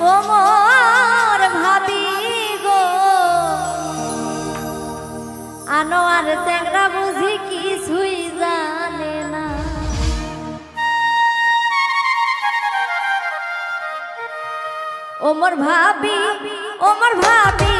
ওমর ভাবি গো। আনোয়ার চ্যাংরা বুঝি কিছুই জানে না। ওমর ভাবি ওমর ভাবি